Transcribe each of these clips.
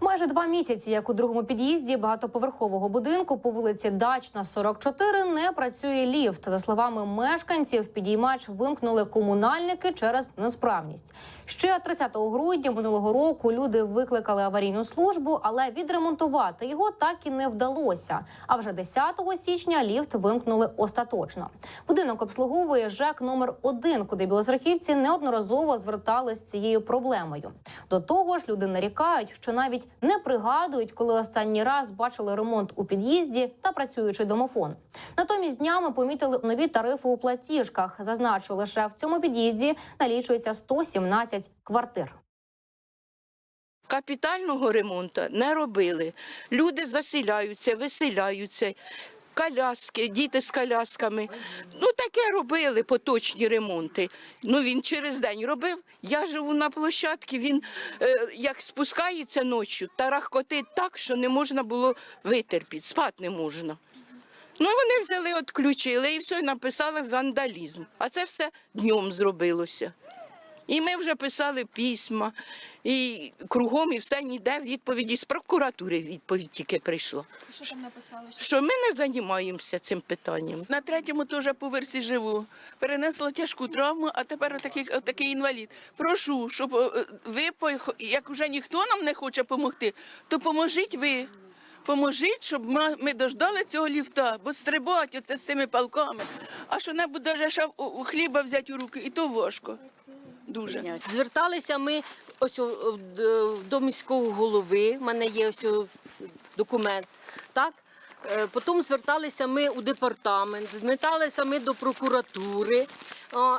Майже два місяці, як у другому під'їзді багатоповерхового будинку по вулиці Дачна, 44, не працює ліфт. За словами мешканців, підіймач вимкнули комунальники через несправність. Ще 30 грудня минулого року люди викликали аварійну службу, але відремонтувати його так і не вдалося. А вже 10 січня ліфт вимкнули остаточно. Будинок обслуговує ЖЕК номер 1 куди білоцерківці неодноразово звертались з цією проблемою. До того ж, люди нарікають, що навіть не пригадують, коли останній раз бачили ремонт у під'їзді та працюючий домофон. Натомість днями помітили нові тарифи у платіжках. Зазначу, лише в цьому під'їзді налічується 117 квартир. Капітального ремонту не робили. Люди заселяються, виселяються. Коляски, діти з колясками. Ну таке робили поточні ремонти. Ну він через день робив. Я живу на площадці, він е, як спускається ночі, тарахкотить так, що не можна було витерпіти, спати не можна. Ну вони взяли, відключили і все, написали вандалізм. А це все днем зробилося. І ми вже писали письма, і кругом, і все ніде відповіді. З прокуратури відповідь тільки прийшла. Що там написали? Що ми не займаємося цим питанням. На третьому теж поверсі живу. Перенесла тяжку травму, а тепер отакий, отакий інвалід. Прошу, щоб е, ви, по- як вже ніхто нам не хоче допомогти, то поможіть ви. Поможіть, щоб ми, ми дождали цього ліфта, бо стрибати оце з цими палками. А що небудь даже хліба взяти у руки, і то важко. Дуже. Зверталися ми ось о, до міського голови. в мене є ось о документ. Так? Е, Потім зверталися ми у департамент, зверталися ми до прокуратури. А,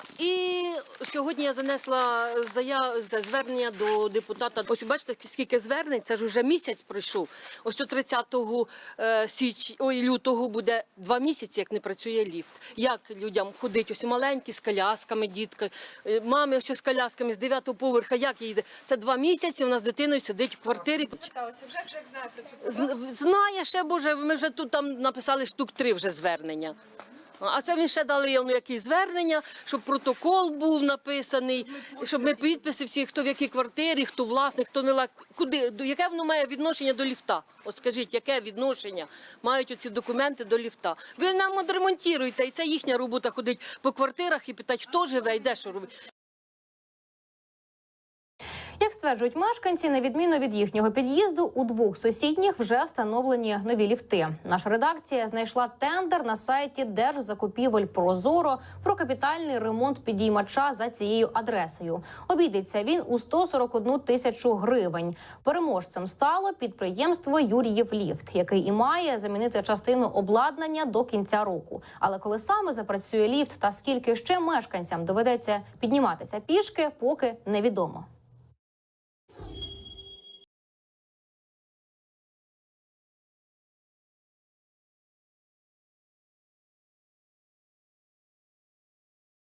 Сьогодні я занесла зая... звернення до депутата. Ось бачите, скільки звернень, це ж вже місяць пройшов. Ось о 30 е, січ... Ой, лютого буде два місяці, як не працює ліфт. Як людям ходить? Ось маленькі з колясками, дітки, е, мами ось з колясками з 9 поверха. Як їде? Це два місяці. Вона з дитиною сидить в квартирі. Вже вже знає про цю. Знає ще, боже, ми вже тут там написали штук три вже звернення. А це він ще дали ну, якісь звернення, щоб протокол був написаний, щоб ми підписи всі, хто в якій квартирі, хто власник, хто не лак. Куди, яке воно має відношення до ліфта? От скажіть, яке відношення мають оці документи до ліфта? Ви нам відремонтуєте, і це їхня робота ходить по квартирах і питати, хто живе і де що робить. Стверджують мешканці, на відміну від їхнього під'їзду, у двох сусідніх вже встановлені нові ліфти. Наша редакція знайшла тендер на сайті Держзакупівель Прозоро про капітальний ремонт підіймача за цією адресою. Обійдеться він у 141 тисячу гривень. Переможцем стало підприємство Юріїв Ліфт, який і має замінити частину обладнання до кінця року. Але коли саме запрацює ліфт та скільки ще мешканцям доведеться підніматися пішки, поки невідомо.